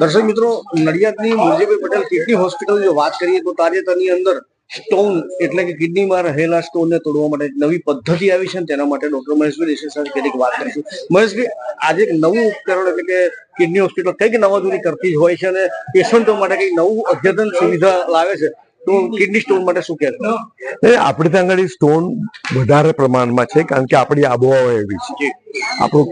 દર્શક મિત્રો નડિયાદની મુરજીભાઈ પટેલ કિડની હોસ્પિટલ જો વાત કરીએ તો તાજેતરની અંદર સ્ટોન એટલે કે કિડનીમાં રહેલા સ્ટોનને તોડવા માટે નવી પદ્ધતિ આવી છે તેના માટે ડોક્ટર મહેશભાઈ દેસાઈ સાથે કેટલીક વાત કરીશું. મહેશભાઈ આજે એક નવું ઉપકરણ એટલે કે કિડની હોસ્પિટલ કંઈક નવાજૂની કરતી જ હોય છે અને પેશન્ટો માટે કંઈક નવું અદ્યતન સુવિધા લાવે છે. તો કિડની સ્ટોન માટે શું કહેશો? આપણે ત્યાં આગળ સ્ટોન વધારે પ્રમાણમાં છે કારણ કે આપણી આબોહવા એવી છે. આપણું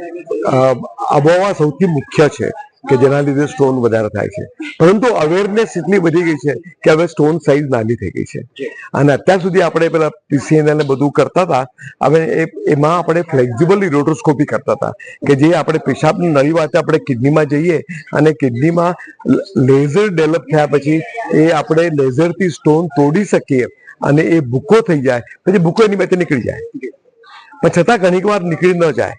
આબોહવા સૌથી મુખ્ય છે. કે જેના લીધે સ્ટોન વધારે થાય છે. પરંતુ અવેરનેસ એટલી વધી ગઈ છે કે હવે સ્ટોન સાઇઝ નાની થઈ ગઈ છે. અને અત્યાર સુધી આપણે પેલા પીસીએનએલ ને બધું કરતા હતા હવે એ એમાં આપણે ફ્લેક્ઝિબલ ઇરોટોસ્કોપી કરતા હતા કે જે આપણે પેશાબની નળી વાતે આપણે કિડનીમાં જઈએ અને કિડનીમાં લેઝર ડેવલપ થયા પછી એ આપણે લેઝરથી સ્ટોન તોડી શકીએ અને એ ભૂકો થઈ જાય પછી ભૂકો એની મેથી નીકળી જાય. પણ છતાં ઘણીક વાર નીકળી ન જાય.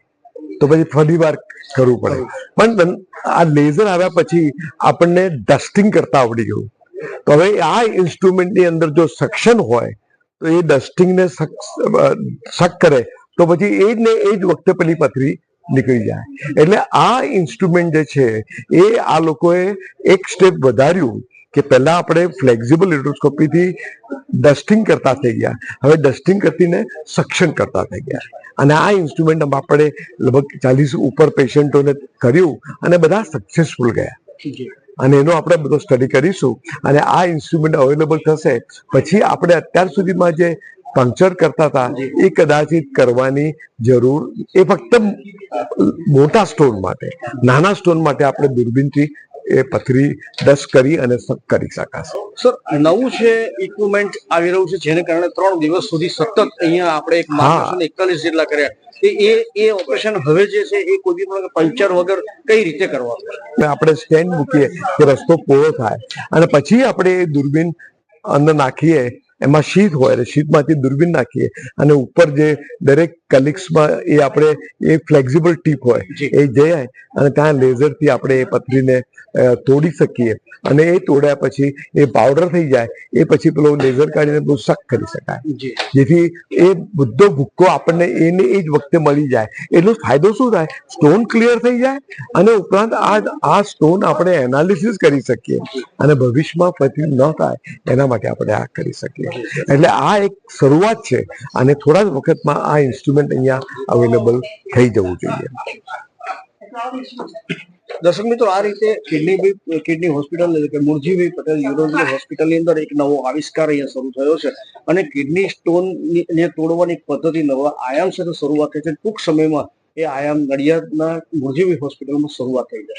તો પછી ફરી વાર કરવું પડે. પણ આ લેઝર આવ્યા પછી આપણને ડસ્ટિંગ કરતા આવડી ગયું. તો હવે આ ઇન્સ્ટ્રુમેન્ટની અંદર જો સક્શન હોય, તો એ ડસ્ટિંગને શક કરે, તો પછી એ જ ને એ જ વખતે પેલી પથરી નીકળી જાય. એટલે આ ઇન્સ્ટ્રુમેન્ટ જે છે, એ આ લોકોએ એક સ્ટેપ વધાર્યું કે પહેલા આપણે ફ્લેક્ઝિબલથી ડસ્ટિંગ કરતા થઈ ગયા. હવે ડસ્ટિંગ કરતીને સક્શન કરતા થઈ ગયા. અને આ ઇન્સ્ટ્રુમેન્ટ આપણે લગભગ ચાલીસ ઉપર પેશન્ટોને કર્યું અને બધા સક્સેસફુલ ગયા. અને એનો આપણે બધો સ્ટડી કરીશું. અને આ ઇન્સ્ટ્રુમેન્ટ અવેલેબલ થશે પછી આપણે અત્યાર સુધીમાં જે પંક્ચર કરતા હતા એ કદાચિત કરવાની જરૂર એ ફક્ત મોટા સ્ટોન માટે નાના સ્ટોન માટે આપણે દૂરબીનથી એ પથરી દસ કરી અને કરી શકાશે. સર નવું છે ઇક્વિપમેન્ટ આવી રહ્યું છે જેને કારણે ત્રણ દિવસ સુધી સતત અહીંયા આપણે એક માર્ગદર્શન એકતાલીસ જેટલા કર્યા એ એ એ ઓપરેશન હવે જે છે એ કોઈ પણ પંચર વગર કઈ રીતે કરવાનું આપણે સ્ટેન્ડ મૂકીએ કે રસ્તો પૂરો થાય. અને પછી આપણે એ દૂરબીન અંદર નાખીએ એમાં શીત હોય શીતમાંથી દૂરબીન નાખીએ અને ઉપર જે દરેક કલિક્સમાં એ આપણે એ ફ્લેક્સિબલ ટીપ હોય એ એ જાય અને ત્યાં લેઝરથી આપણે એ પથરીને તોડી શકીએ. અને એ તોડ્યા પછી એ પાવડર થઈ જાય એ પછી પેલો લેઝર કાઢીને બધું શક કરી શકાય. જેથી એ બધો ભૂક્કો આપણને એને એ જ વખતે મળી જાય. એટલો ફાયદો શું થાય? સ્ટોન ક્લિયર થઈ જાય અને ઉપરાંત આ આ સ્ટોન આપણે એનાલિસિસ કરી શકીએ. અને ભવિષ્યમાં ફરી ન થાય એના માટે આપણે આ કરી શકીએ. એટલે આ એક શરૂઆત છે. અને થોડા જ વખતમાં આ ઇન્સ્ટ્રુમેન્ટ અહીંયા અવેલેબલ થઈ જવું જોઈએ. દર્શક મિત્રો, આ રીતે કિડની કિડની હોસ્પિટલ કે મુરજીભાઈ પટેલ યુરોલોજી હોસ્પિટલની અંદર એક નવો આવિષ્કાર અહીંયા શરૂ થયો છે અને કિડની સ્ટોન ને તોડવાની પદ્ધતિ નવા આયામ સાથે શરૂઆત થઈ છે. ટૂંક સમયમાં એ આયામ નડિયાદના મુરજીભાઈ હોસ્પિટલમાં શરૂઆત થઈ જશે.